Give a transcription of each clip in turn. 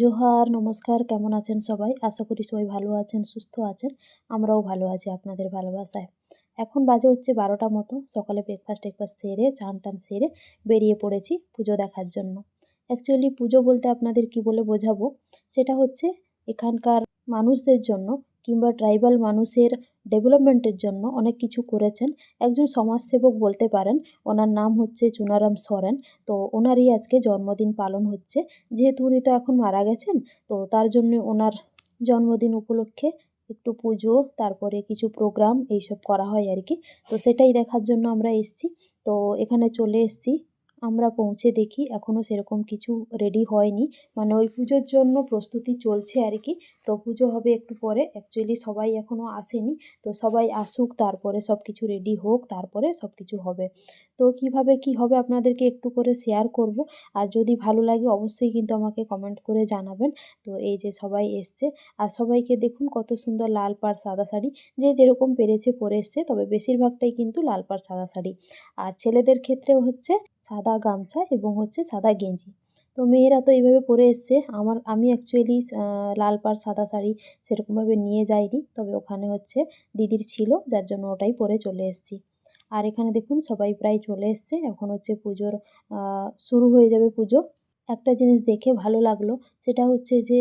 জোহার, নমস্কার, কেমন আছেন সবাই? আশা করি সবাই ভালো আছেন, সুস্থ আছেন। আমরাও ভালো আছি আপনাদের ভালোবাসায়। এখন বাজে হচ্ছে বারোটা মতো। সকালে ব্রেকফাস্ট টেকফাস্ট সেরে, চান টান সেরে বেরিয়ে পড়েছি পুজো দেখার জন্য। অ্যাকচুয়ালি পুজো বলতে আপনাদের কি বলে বোঝাবো? সেটা হচ্ছে এখানকার মানুষদের জন্য কিংবা ট্রাইবাল মানুষের ডেভেলপমেন্টের জন্য অনেক কিছু করেছেন। একজন সমাজসেবক বলতে পারেন, ওনার নাম হচ্ছে চুনারাম সরেন। তো ওনারই আজকে জন্মদিন পালন হচ্ছে। যেহেতু উনি তো এখন মারা গেছেন, তো তার জন্য ওনার জন্মদিন উপলক্ষে একটু পুজো, তারপরে কিছু প্রোগ্রাম এইসব করা হয় আর কি। তো সেটাই দেখার জন্য আমরা এসছি। তো এখানে চলে এসছি। আমরা পৌঁছে দেখি এখনও সেরকম কিছু রেডি হয়নি। মানে ওই পুজোর জন্য প্রস্তুতি চলছে আর কি। তো পুজো হবে একটু পরে। অ্যাকচুয়ালি সবাই এখনও আসেনি। তো সবাই আসুক, তারপরে সব কিছু রেডি হোক, তারপরে সব কিছু হবে। তো কীভাবে কি হবে আপনাদেরকে একটু করে শেয়ার করব। আর যদি ভালো লাগে অবশ্যই কিন্তু আমাকে কমেন্ট করে জানাবেন। তো এই যে সবাই এসছে। আর সবাইকে দেখুন কত সুন্দর লাল পাড় সাদা শাড়ি। যে যেরকম পেরেছে পরে এসছে। তবে বেশিরভাগটাই কিন্তু লাল পাড় সাদা শাড়ি। আর ছেলেদের ক্ষেত্রেও হচ্ছে সাদা গামছা এবং হচ্ছে সাদা গেঞ্জি। তো মেয়েরা তো এইভাবে পরে এসছে। আমার, আমি অ্যাকচুয়ালি লাল পাড় সাদা শাড়ি সেরকমভাবে নিয়ে যাইনি। তবে ওখানে হচ্ছে দিদির ছিল, যার জন্য ওটাই পরে চলে এসছি। আর এখানে দেখুন সবাই প্রায় চলে এসছে। এখন হচ্ছে পুজোর শুরু হয়ে যাবে পুজো। একটা জিনিস দেখে ভালো লাগল, সেটা হচ্ছে যে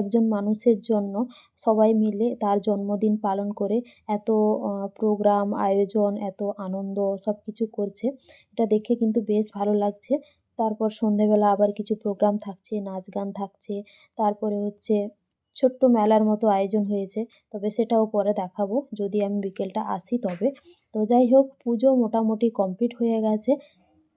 একজন মানুষের জন্য সবাই মিলে তার জন্মদিন পালন করে এত প্রোগ্রাম, আয়োজন, এত আনন্দ সব কিছু করছে। এটা দেখে কিন্তু বেশ ভালো লাগছে। তারপর সন্ধেবেলা আবার কিছু প্রোগ্রাম থাকছে, নাচ গান থাকছে। তারপরে হচ্ছে ছোট্ট মেলার মতো আয়োজন হয়েছে, তবে সেটাও পরে দেখাবো। যদি আমি বিকেলটা আসি তবে। তো যাই হোক, পুজো মোটামুটি কমপ্লিট হয়ে গেছে।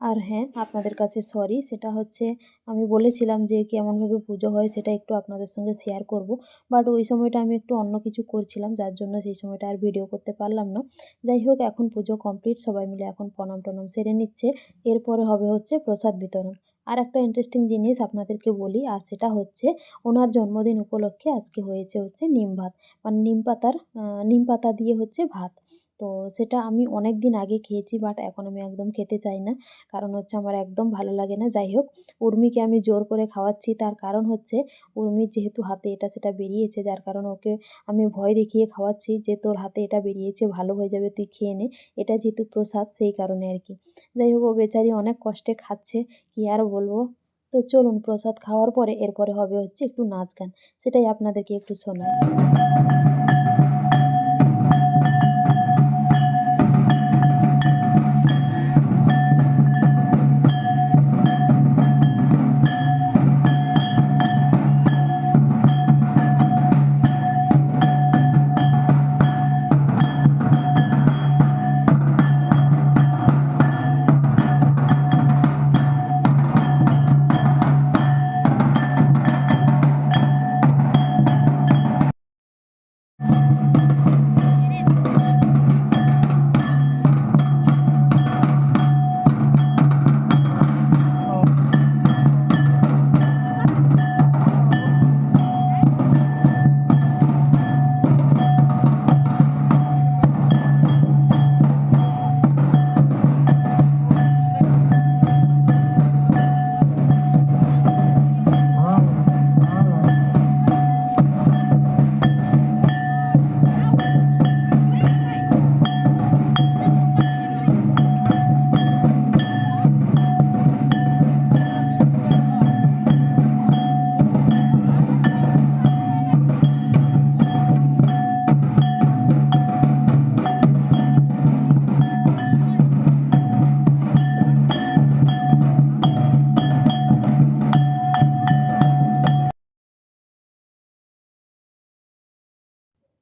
আর হ্যাঁ আপনাদের কাছে সরি সেটা হচ্ছে আমি বলেছিলাম যে কেমনভাবে পুজো হয় সেটা একটু আপনাদের সঙ্গে শেয়ার করব। বাট ওই সময়টা আমি একটু অন্য কিছু করছিলাম, যার জন্য সেই সময়টা আর ভিডিও করতে পারলাম না। যাই হোক, এখন পুজো কমপ্লিট সবাই মিলে এখন প্রণাম টনাম সেরে নিচ্ছে। এরপরে হবে হচ্ছে প্রসাদ বিতরণ। আর একটা ইন্টারেস্টিং জিনিস আপনাদেরকে বলি, আর সেটা হচ্ছে ওনার জন্মদিন উপলক্ষে আজকে হয়েছে হচ্ছে নিম ভাত। মানে নিম পাতার নিম পাতা দিয়ে হচ্ছে ভাত। তো সেটা আমি অনেক দিন আগে খেয়েছি বাট এখন আমি একদম খেতে চাই না। কারণ হচ্ছে আমার একদম ভালো লাগে না। যাই হোক, উর্মিকে আমি জোর করে খাওয়াচ্ছি। তার কারণ হচ্ছে উর্মির যেহেতু হাতে এটা সেটা বেরিয়েছে, যার কারণে ওকে আমি ভয় দেখিয়ে খাওয়াচ্ছি যে তোর হাতে এটা বেরিয়েছে, ভালো হয়ে যাবে, তুই খেয়ে নে। এটা যেহেতু প্রসাদ, সেই কারণে আর কি। যাই হোক, ও বেচারি অনেক কষ্টে খাচ্ছে, কী আর বলব? তো চলুন, প্রসাদ খাওয়ার পরে এরপরে হবে হচ্ছে একটু নাচ গান। সেটাই আপনাদেরকে একটু শোনাই।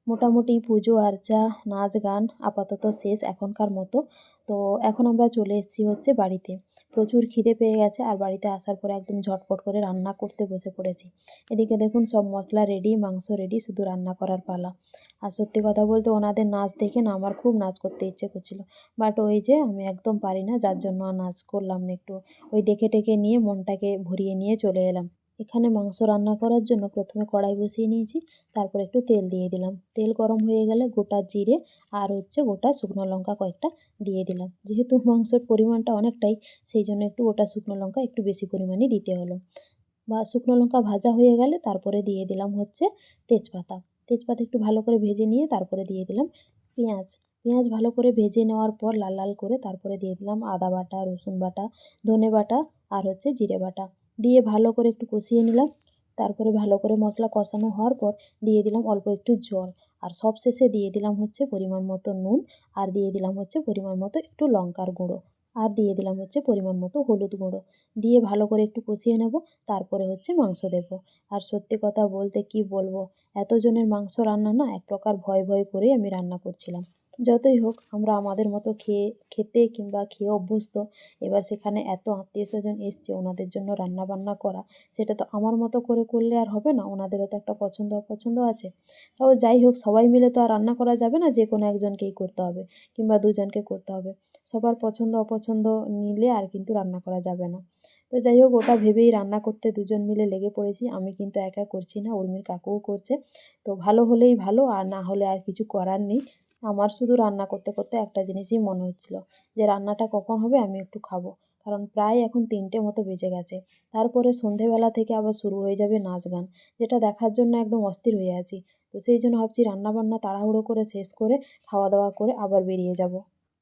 মোটামুটি পুজো, আর্চা, নাচ, গান আপাতত শেষ এখনকার মতো। তো এখন আমরা চলে এসেছি হচ্ছে বাড়িতে। প্রচুর খিদে পেয়ে গেছে আর বাড়িতে আসার পরে একদম ঝটপট করে রান্না করতে বসে পড়েছি। এদিকে দেখুন সব মশলা রেডি মাংস রেডি শুধু রান্না করার পালা। আর সত্যি কথা বলতে ওনাদের নাচ দেখে না আমার খুব নাচ করতে ইচ্ছে করছিল। বাট ওই যে আমি একদম পারি না, যার জন্য আর নাচ করলাম না একটু। ওই দেখে টেকে নিয়ে মনটাকে ভরিয়ে নিয়ে চলে এলাম। এখানে মাংস রান্না করার জন্য প্রথমে কড়াই বসিয়ে নিয়েছি, তারপর একটু তেল দিয়ে দিলাম। তেল গরম হয়ে গেলে গোটা জিরে আর হচ্ছে গোটা শুকনো লঙ্কা কয়েকটা দিয়ে দিলাম। যেহেতু মাংসর পরিমাণটা অনেকটাই, সেই জন্য একটু গোটা শুকনো লঙ্কা একটু বেশি পরিমাণে দিতে হলো। বা শুকনো লঙ্কা ভাজা হয়ে গেলে তারপরে দিয়ে দিলাম হচ্ছে তেজপাতা। তেজপাতা একটু ভালো করে ভেজে নিয়ে তারপরে দিয়ে দিলাম পেঁয়াজ। পেঁয়াজ ভালো করে ভেজে নেওয়ার পর লাল লাল করে তারপরে দিয়ে দিলাম আদা বাটা, রসুন বাটা, ধনে বাটা আর হচ্ছে জিরে বাটা। দিয়ে ভালো করে একটু কষিয়ে নিলাম। তারপরে ভালো করে মশলা কষানো হওয়ার পর দিয়ে দিলাম অল্প একটু জল। আর সব শেষে দিয়ে দিলাম হচ্ছে পরিমাণ মতো নুন। আর দিয়ে দিলাম হচ্ছে পরিমাণ মতো একটু লঙ্কার গুঁড়ো। আর দিয়ে দিলাম হচ্ছে পরিমাণ মতো হলুদ গুঁড়ো। দিয়ে ভালো করে একটু কষিয়ে নেব, তারপরে হচ্ছে মাংস দেবো। আর সত্যি কথা বলতে কি বলব, এতজনের মাংস রান্না না এক প্রকার ভয় ভয় করেই আমি রান্না করছিলাম। যতই হোক, আমরা আমাদের মতো খেয়ে, খেতে কিংবা খেয়ে অভ্যস্ত, এবার সেখানে এত আত্মীয় স্বজন এসছে ওনাদের জন্য রান্না বান্না করা, সেটা তো আমার মতো করে করলে আর হবে না, ওনাদেরও তো একটা পছন্দ অপছন্দ আছে। তাও যাই হোক, সবাই মিলে তো আর রান্না করা যাবে না, যে কোনো একজনকেই করতে হবে কিংবা দুজনকে করতে হবে। সবার পছন্দ অপছন্দ নিলে আর কিন্তু রান্না করা যাবে না। তো যাই হোক, ওটা ভেবেই রান্না করতে দুজন মিলে লেগে পড়েছি। আমি কিন্তু একা করছি না, উর্মির কাকুও করছে। তো ভালো হলেই ভালো, আর না হলে আর কিছু করার নেই। আমার শুধু রান্না করতে করতে একটা জিনিসই মনে হচ্ছিল যে, রান্নাটা কখন হবে আমি একটু খাব। কারণ প্রায় এখন তিনটে মতো বেজে গেছে। তারপরে সন্ধেবেলা থেকে আবার শুরু হয়ে যাবে নাচ গান, যেটা দেখার জন্য একদম অস্থির হয়ে আছি। তো সেই জন্য ভাবছি রান্নাবান্না তাড়াহুড়ো করে শেষ করে খাওয়া দাওয়া করে আবার বেরিয়ে যাব।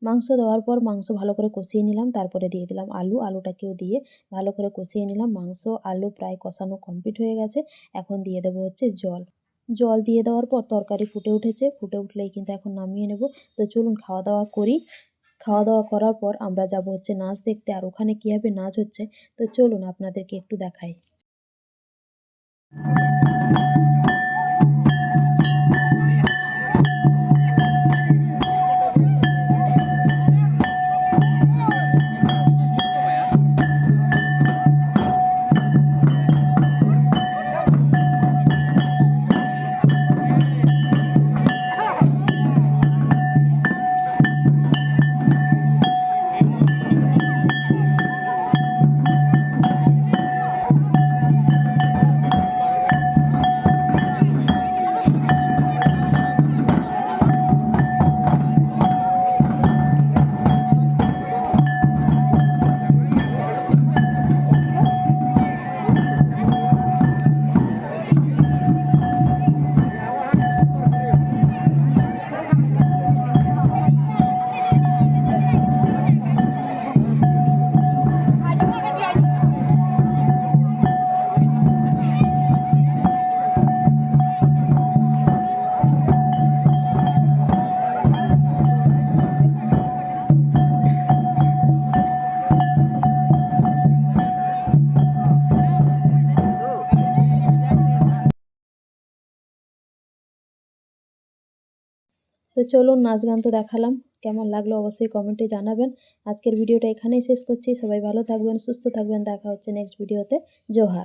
মাংস দেওয়ার পর মাংস ভালো করে কষিয়ে নিলাম, তারপরে দিয়ে দিলাম আলু। আলুটাকেও দিয়ে ভালো করে কষিয়ে নিলাম। মাংস, আলু প্রায় কষানো কমপ্লিট হয়ে গেছে। এখন দিয়ে দেবো হচ্ছে জল। জল দিয়ে দেওয়ার পর তরকারি ফুটে উঠেছে। ফুটে উঠলেই কিন্তু এখন নামিয়ে নেব। তো চলুন খাওয়া দাওয়া করি। খাওয়া দাওয়া করার পর আমরা যাব হচ্ছে নাচ দেখতে। আর ওখানে কীভাবে নাচ হচ্ছে? তো চলুন আপনাদেরকে একটু দেখাই। তো চলুন নাচ গান তো দেখালাম। কেমন লাগল অবশ্যই কমেন্টে জানাবেন। আজকের ভিডিওটা এখানেই শেষ করছি। সবাই ভালো থাকবেন, সুস্থ থাকবেন। দেখা হচ্ছে নেক্সট ভিডিওতে জোহার।